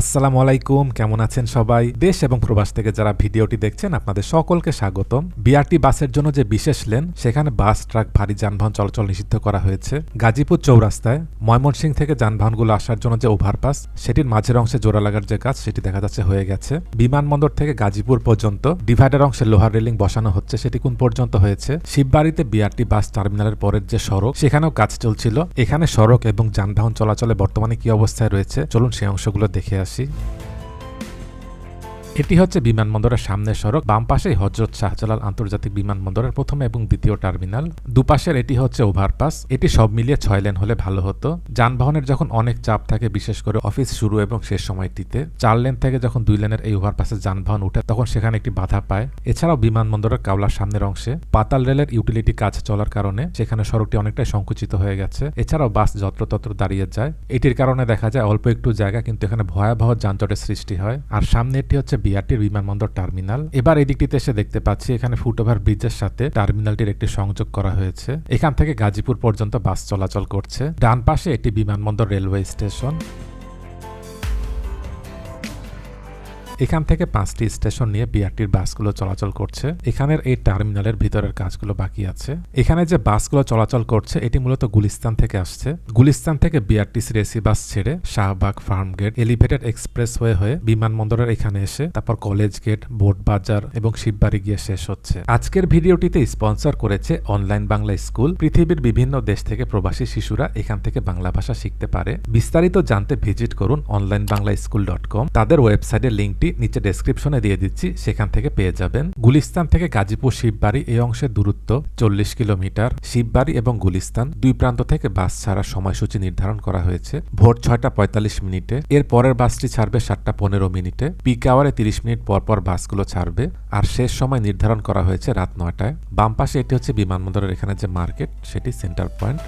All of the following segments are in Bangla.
আসসালামু আলাইকুম, কেমন আছেন সবাই? দেশ এবং প্রবাস থেকে যারা ভিডিওটি দেখছেন, আপনাদের সকলকে স্বাগতম। বিআরটি বাসের জন্য যে বিশেষ লেন, সেখানে বাস, ট্রাক, ভারী যানবাহন চলাচল নিষিদ্ধ করা হয়েছে। গাজীপুর চৌরাস্তায় ময়মনসিং থেকে যানবাহনগুলো আসার জন্য যে ওভারপাস, সেটির মাঝের অংশে জোড়া লাগার যে কাজ, সেটি দেখা যাচ্ছে হয়ে গেছে। বিমানবন্দর থেকে গাজীপুর পর্যন্ত ডিভাইডার অংশে লোহার রেলিং বসানো হচ্ছে, সেটি কোন পর্যন্ত হয়েছে? শিববাড়িতে বিআরটি বাস টার্মিনালের পরের যে সড়ক, সেখানেও কাজ চলছিল। এখানে সড়ক এবং যানবাহন চলাচলে বর্তমানে কি অবস্থায় রয়েছে? চলুন সেই অংশগুলো দেখে así. এটি হচ্ছে বিমানবন্দরের সামনের সড়ক, বাম পাশেই হজরত শাহজালাল আন্তর্জাতিক বিমানবন্দরের প্রথম এবং দ্বিতীয় টার্মিনাল। দুপাশের এটি হচ্ছে ওভারপাস। এটি সব মিলিয়ে ছয় লেন হলে ভালো হতো। যানবাহনের যখন অনেক চাপ থাকে, বিশেষ করে অফিস শুরু এবং শেষ সময়টিতে, চার লেন থেকে যখন দুই লেনের এই ওভারপাসে যানবাহন উঠে, তখন সেখানে একটি বাধা পায়। এছাড়াও বিমানবন্দরের কাওলার সামনের অংশে পাতাল রেলের ইউটিলিটি কাজ চলার কারণে সেখানে সড়কটি অনেকটাই সংকুচিত হয়ে গেছে। এছাড়াও বাস যত্রতত্র দাঁড়িয়ে যায়। এটির কারণে দেখা যায় অল্প একটু জায়গা, কিন্তু এখানে ভয়াবহ যানজটের সৃষ্টি হয়। আর সামনে এটি হচ্ছে বিআরটির বিমানবন্দর টার্মিনাল। এবার এই দিকটিতে এসে দেখতে পাচ্ছি এখানে ফুটওভার ব্রিজের সাথে টার্মিনালটির একটি সংযোগ করা হয়েছে। এখান থেকে গাজীপুর পর্যন্ত বাস চলাচল করছে। ডান পাশে একটি বিমানবন্দর রেলওয়ে স্টেশন। এখান থেকে পাঁচটি স্টেশন নিয়ে বিআরটির বাসগুলো চলাচল করছে। এখানের এই টার্মিনালের ভিতরের কাজগুলো বাকি আছে। এখানে যে বাসগুলো চলাচল করছে, এটি মূলত গুলিস্তান থেকে আসছে। গুলিস্তান থেকে বিআরটিসির এসি বাস ছেড়ে Shahbag farm gate, elevated express হয়ে হয়ে বিমানবন্দরের এখানে এসে, তারপর কলেজ গেট, বোট বাজার এবং শিববাড়ি গিয়ে শেষ হচ্ছে। আজকের ভিডিওটিতে স্পন্সর করেছে অনলাইন বাংলা স্কুল। পৃথিবীর বিভিন্ন দেশ থেকে প্রবাসী শিশুরা এখান থেকে বাংলা ভাষা শিখতে পারে। বিস্তারিত জানতে ভিজিট করুন online Bangla school dot com. তাদের ওয়েবসাইটের লিঙ্কটি নিচে ডেসক্রিপশনে দিয়ে দিচ্ছি, সেখান থেকে পেয়ে যাবেন। গুলিস্তান থেকে গাজীপুর শিববাড়ি, এই অংশের দূরত্ব চল্লিশ কিলোমিটার। শিববাড়ি এবং গুলিস্তান দুই প্রান্ত থেকে বাস ছাড়ার সময়সূচি নির্ধারণ করা হয়েছে। ভোর ছয়টা পঁয়তাল্লিশ মিনিটে। এর পরের বাসটি ছাড়বে সাতটা পনেরো মিনিটে। পিক আওয়ারে তিরিশ মিনিট পর পর বাসগুলো ছাড়বে। আর শেষ সময় নির্ধারণ করা হয়েছে রাত নয়টায়। বাম পাশে এটি হচ্ছে বিমানবন্দরের এখানে যে মার্কেট, সেটি সেন্টার পয়েন্ট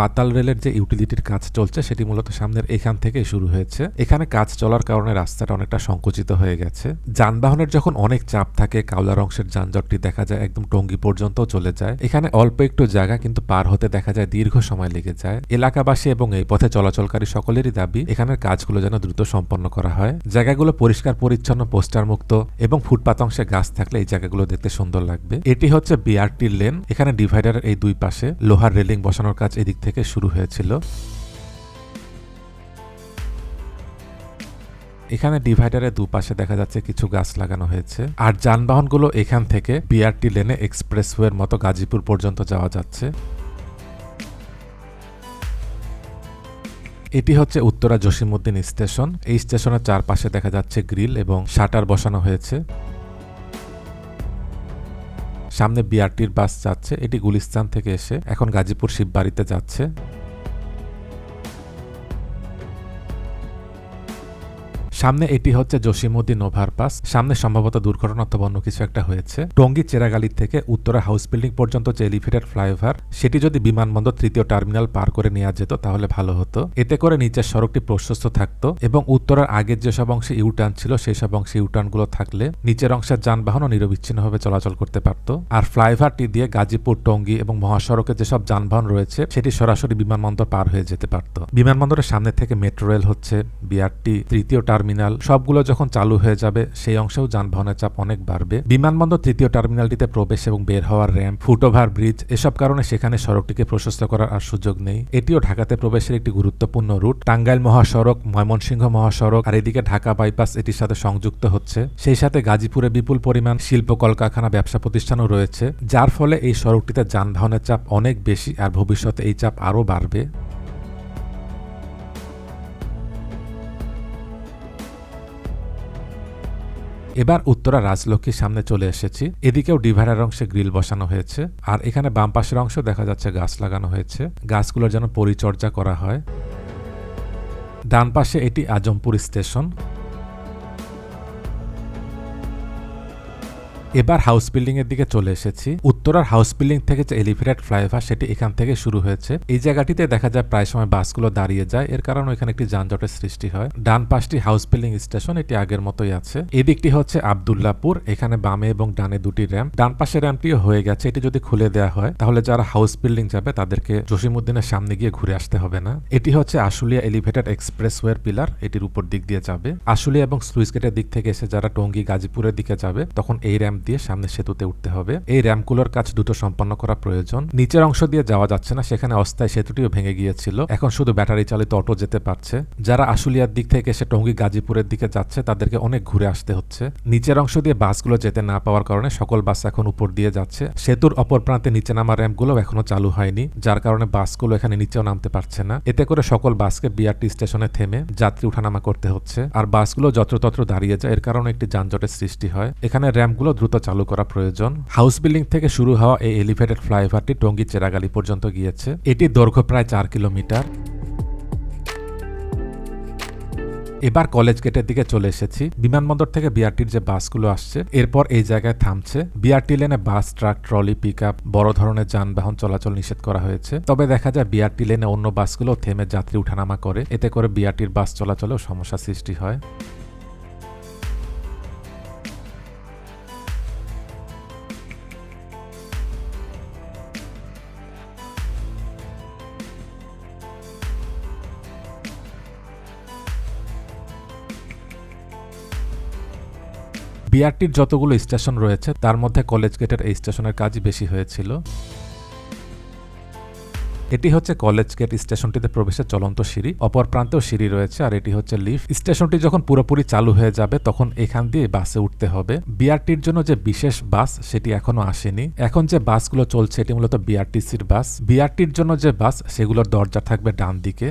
পাতাল রেলের যে ইউটিলিটির কাজ চলছে, সেটি মূলত সামনের এখান থেকেই শুরু হয়েছে। এখানে কাজ চলার কারণে রাস্তাটা অনেকটা সংকুচিত হয়ে গেছে। যানবাহনের যখন অনেক চাপ থাকে, কাউলার অংশের যানজটটি দেখা যায়, একদম টঙ্গি পর্যন্ত চলে যায়। এখানে অল্প একটু জায়গা, কিন্তু পার হতে দেখা যায় দীর্ঘ সময় লেগে যায়। এলাকাবাসী এবং এই পথে চলাচলকারী সকলেরই দাবি, এখানের কাজগুলো যেন দ্রুত সম্পন্ন করা হয়। জায়গাগুলো পরিষ্কার, পরিচ্ছন্ন পোস্টার মুক্ত এবং ফুটপাত অংশে গাছ থাকলে এই জায়গাগুলো দেখতে সুন্দর লাগবে। এটি হচ্ছে বিআরটি লেন। এখানে ডিভাইডারের এই দুই পাশে লোহার রেলিং বসানোর কাজ এদিক থেকে শুরু হয়েছিল। এখানে ডিভাইডারের দুপাশে দেখা যাচ্ছে কিছু গাছ লাগানো হয়েছে। আর যানবাহনগুলো এখান থেকে বিআরটি লেনে এক্সপ্রেসওয়ের মতো গাজীপুর পর্যন্ত যাওয়া যাচ্ছে। এটি হচ্ছে উত্তরা জসিমউদ্দিন স্টেশন। এই স্টেশনের চারপাশে দেখা যাচ্ছে গ্রিল এবং শাটার বসানো হয়েছে। সামনে বিআরটির বাস যাচ্ছে এটি গুলিস্তান থেকে এসে এখন গাজীপুর শিববাড়িতে যাচ্ছে। সামনে এটি হচ্ছে জসিমুদ্দিন ওভারপাস সামনে সম্ভবত দুর্ঘটনা অথবা অন্য কিছু একটা হয়েছে। টঙ্গী চেরাগালি থেকে উত্তরা হাউস বিল্ডিং পর্যন্ত যে এলিভেটেড ফ্লাইওভার, সেটি যদি বিমানবন্দর তৃতীয় টার্মিনাল পার করে নেওয়া যেত, তাহলে ভালো হতো। এতে করে নিচের সড়কটি প্রশস্ত থাকতো এবং উত্তরার আগের যেসব অংশে ইউটার্ন ছিল সেই সব অংশে ইউটার্নগুলো থাকলে নিচের অংশের যানবাহনও নিরবিচ্ছিন্নভাবে চলাচল করতে পারত। আর ফ্লাইওভারটি দিয়ে গাজীপুর, টঙ্গী এবং মহাসড়কে যেসব যানবাহন রয়েছে, সেটি সরাসরি বিমানবন্দর পার হয়ে যেতে পারত। বিমানবন্দরের সামনে থেকে মেট্রো রেল হচ্ছে, বিআরটি, তৃতীয় টার্মিনাল টার্মিনাল সবগুলো যখন চালু হয়ে যাবে, সেই অংশেও যানবাহনের চাপ অনেক বাড়বে। বিমানবন্দর তৃতীয় টার্মিনালটিতে প্রবেশ এবং বের হওয়ার র্যাম্প ফুটওভার ব্রিজ এসব কারণে সেখানে সড়কটিকে প্রশস্ত করার আর সুযোগ নেই। এটিও ঢাকাতে প্রবেশের একটি গুরুত্বপূর্ণ রুট। টাঙ্গাইল মহাসড়ক, ময়মনসিংহ মহাসড়ক আর এদিকে ঢাকা বাইপাস এটির সাথে সংযুক্ত হচ্ছে। সেই সাথে গাজীপুরে বিপুল পরিমাণ শিল্প কলকারখানা ব্যবসা প্রতিষ্ঠানও রয়েছে, যার ফলে এই সড়কটিতে যানবাহনের চাপ অনেক বেশি আর ভবিষ্যতে এই চাপ আরও বাড়বে। এবার উত্তরা রাজলক্ষ্মীর সামনে চলে এসেছি। এদিকেও ডিভারের অংশে গ্রিল বসানো হয়েছে আর এখানে বাম পাশের অংশ দেখা যাচ্ছে গাছ লাগানো হয়েছে। গাছগুলোর যেন পরিচর্যা করা হয়। ডান পাশে এটি আজমপুর স্টেশন। এবার হাউস বিল্ডিং এর দিকে চলে এসেছি। উত্তরার হাউস বিল্ডিং থেকে যে এলিভেটেড ফ্লাইওভার সেটি এখান থেকে শুরু হয়েছে। এই জায়গাটিতে দেখা যায় প্রায় সময় বাসগুলো দাঁড়িয়ে যায়। এর কারণে এখানে একটি যানজটের সৃষ্টি হয়। ডান পাশটি হাউস বিল্ডিং স্টেশন এটি আগের মতোই আছে। এদিকটি হচ্ছে আবদুল্লাপুর। এখানে বামে এবং ডানে দুটি র্যাম্প ডান পাশের র্যাম্পটিও হয়ে গেছে। এটি যদি খুলে দেওয়া হয়, তাহলে যারা হাউস বিল্ডিং যাবে, তাদেরকে জসিমুদ্দিনের সামনে গিয়ে ঘুরে আসতে হবে না। এটি হচ্ছে আশুলিয়া এলিভেটেড এক্সপ্রেস এক্সপ্রেসওয়ের পিলার এটির উপর দিক দিয়ে যাবে। আশুলিয়া এবং স্লুইস গেটের দিক থেকে এসে যারা টঙ্গী, গাজীপুরের দিকে যাবে, তখন এই র্যাম্প দিয়ে সামনে সেতুতে উঠতে হবে। এই র্যাম্পগুলোর কাজ দ্রুত সম্পন্ন করা প্রয়োজন। নিচের অংশ দিয়ে যাওয়া যাচ্ছে না, সেখানে অস্থায়ী সেতুটিও ভেঙে গিয়েছিল। এখন শুধু ব্যাটারি চালিত অটো যেতে পারছে। যারা আশুলিয়ার দিক থেকে এসে টঙ্গী গাজীপুরের দিকে যাচ্ছে, তাদেরকে অনেক ঘুরে আসতে হচ্ছে। নিচের অংশ দিয়ে বাসগুলো যেতে না পাওয়ার কারণে সকল বাস এখন উপর দিয়ে যাচ্ছে। সেতুর অপর প্রান্তে নিচে নামা র্যাম্পগুলো এখনও চালু হয়নি, যার কারণে বাসগুলো এখানে নিচেও নামতে পারছে না। এতে করে সকল বাসকে বিআরটি স্টেশনে থেমে যাত্রী উঠানামা করতে হচ্ছে। আর বাসগুলো যত্রতত্র দাঁড়িয়ে যায়, এর কারণে একটি যানজটের সৃষ্টি হয়। এখানে র্যাম্পগুলো দ্রুত চালু করা প্রয়োজন। হাউস বিল্ডিং থেকে শুরু হওয়া এই এলিভেটেড ফ্লাইওভারটি টঙ্গী চেরাগালি পর্যন্ত গিয়েছে। এটি দৈর্ঘ্য প্রায় চার কিলোমিটার। এবার কলেজ গেটের দিকে চলে এসেছি। বিমানবন্দর থেকে বিআরটির যে বাসগুলো আসছে, এরপর এই জায়গায় থামছে। বিআরটি লেনে বাস, ট্রাক, ট্রলি পিক বড় ধরনের যানবাহন চলাচল নিষেধ করা হয়েছে। তবে দেখা যায় বিআরটি লেনে অন্য বাসগুলো থেমে যাত্রী উঠানামা করে। এতে করে বিআরটির বাস চলাচলেও সমস্যা সৃষ্টি হয়। বিআরটির যতগুলো স্টেশন রয়েছে, তার মধ্যে কলেজ গেটের এই স্টেশনের কাজ বেশি হয়েছিল। এটি হচ্ছে কলেজ গেট স্টেশনটিতে প্রবেশের চলন্ত সিঁড়ি। অপর প্রান্তেও সিঁড়ি রয়েছে আর এটি হচ্ছে লিফট। স্টেশনটি যখন পুরোপুরি চালু হয়ে যাবে, তখন এখান দিয়ে বাসে উঠতে হবে। বিআরটির জন্য যে বিশেষ বাস, সেটি এখনও আসেনি। এখন যে বাসগুলো চলছে, এটি মূলত বিআরটিসির বাস। বিআরটির জন্য যে বাস, সেগুলোর দরজা থাকবে ডান দিকে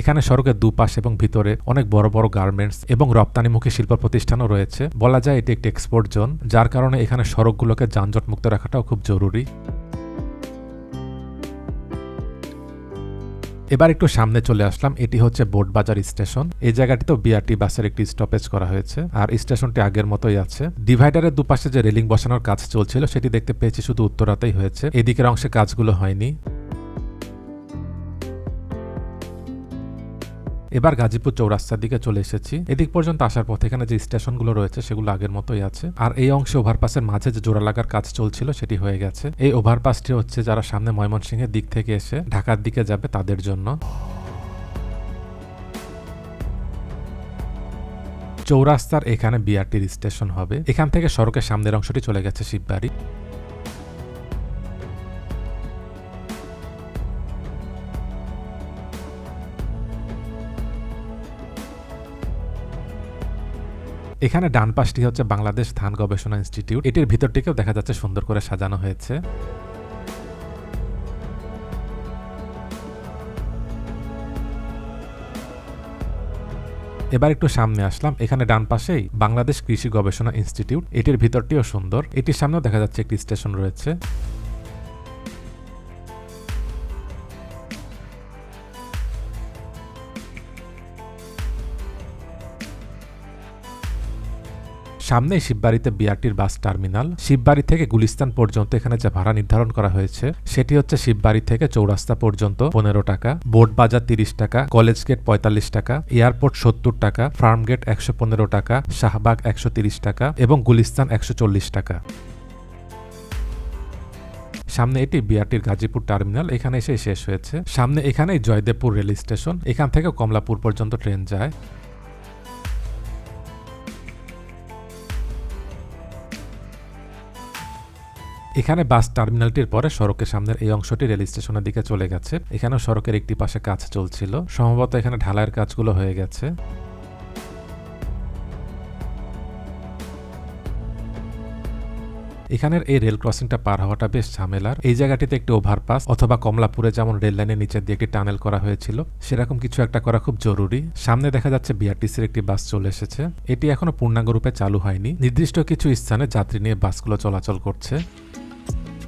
এখানে সড়কের দুপাশ এবং ভিতরে অনেক বড় বড় গার্মেন্টস এবং রপ্তানিমুখী শিল্প প্রতিষ্ঠানও রয়েছে। বলা যায় এটি একটি এক্সপোর্ট জোন যার কারণে এখানে সড়কগুলোকে যানজট মুক্ত রাখাটাও খুব জরুরি। এবার একটু সামনে চলে আসলাম, এটি হচ্ছে বোটবাজার স্টেশন। এই জায়গাটিতেও বিআরটি বাসের একটি স্টপেজ করা হয়েছে, আর স্টেশনটি আগের মতোই আছে। ডিভাইডারের দুপাশে যে রেলিং বসানোর কাজ চলছিল, সেটি দেখতে পেয়েছি শুধু উত্তরাতেই হয়েছে। এদিকের অংশে কাজগুলো হয়নি। এবার গাজীপুর চৌরাস্তার দিকে চলে এসেছি। এদিক পর্যন্ত আসার পথে এখানে যে স্টেশনগুলো রয়েছে সেগুলো আগের মতোই আছে। আর এই অংশে ওভারপাসের মাঝে যে জোড়া লাগার কাজ চলছিল সেটি হয়ে গেছে। এই ওভারপাসটি হচ্ছে যারা সামনে ময়মনসিংহের দিক থেকে এসে ঢাকার দিকে যাবে তাদের জন্য। চৌরাস্তার এখানে বিআরটির স্টেশন হবে। এখান থেকে সড়কের সামনের অংশটি চলে গেছে শিববাড়ি। এখানে ডান পাশটি হচ্ছে বাংলাদেশ ধান গবেষণা ইনস্টিটিউট। এটির ভিতরটিকেও দেখা যাচ্ছে সুন্দর করে সাজানো হয়েছে। এবার একটু সামনে আসলাম। এখানে ডান পাশেই বাংলাদেশ কৃষি গবেষণা ইনস্টিটিউট। এটির ভিতরটিও সুন্দর। এটির সামনেও দেখা যাচ্ছে একটি স্টেশন রয়েছে। সামনেই শিববাড়িতে বিআরটির বাস টার্মিনাল। শিববাড়ি থেকে গুলিস্তান পর্যন্ত এখানে যে ভাড়া নির্ধারণ করা হয়েছে, সেটি হচ্ছে শিববাড়ি থেকে চৌরাস্তা পর্যন্ত পনেরো টাকা, বোর্ড বাজার তিরিশ টাকা, কলেজ গেট পঁয়তাল্লিশ টাকা, এয়ারপোর্ট সত্তর টাকা, ফার্ম গেট একশো পনেরো টাকা, শাহবাগ একশো তিরিশ টাকা এবং গুলিস্তান একশো চল্লিশ টাকা। সামনে এটি বিআরটির গাজীপুর টার্মিনাল, এখানে এসে শেষ হয়েছে। সামনে এখানেই জয়দেবপুর রেল স্টেশন এখান থেকে কমলাপুর পর্যন্ত ট্রেন যায়। এখানে বাস টার্মিনালটির পরে সড়কের সামনের এই অংশটি রেল স্টেশনের দিকে চলে গেছে। এখানেও সড়কের একটি পাশে কাজ চলছিল। সম্ভবত এখানে ঢালাইয়ের কাজগুলো হয়ে গেছে। এখানের এই রেল ক্রসিংটা পার হওয়াটা বেশ ঝামেলার। এই জায়গাটিতে একটি ওভারপাস অথবা কমলাপুরে যেমন রেল লাইনের নিচের দিয়ে একটি টানেল করা হয়েছিল, সেরকম কিছু একটা করা খুব জরুরি। সামনে দেখা যাচ্ছে বিআরটিসির একটি বাস চলে এসেছে। এটি এখনও পূর্ণাঙ্গ রূপে চালু হয়নি। নির্দিষ্ট কিছু স্থানে যাত্রী নিয়ে বাসগুলো চলাচল করছে।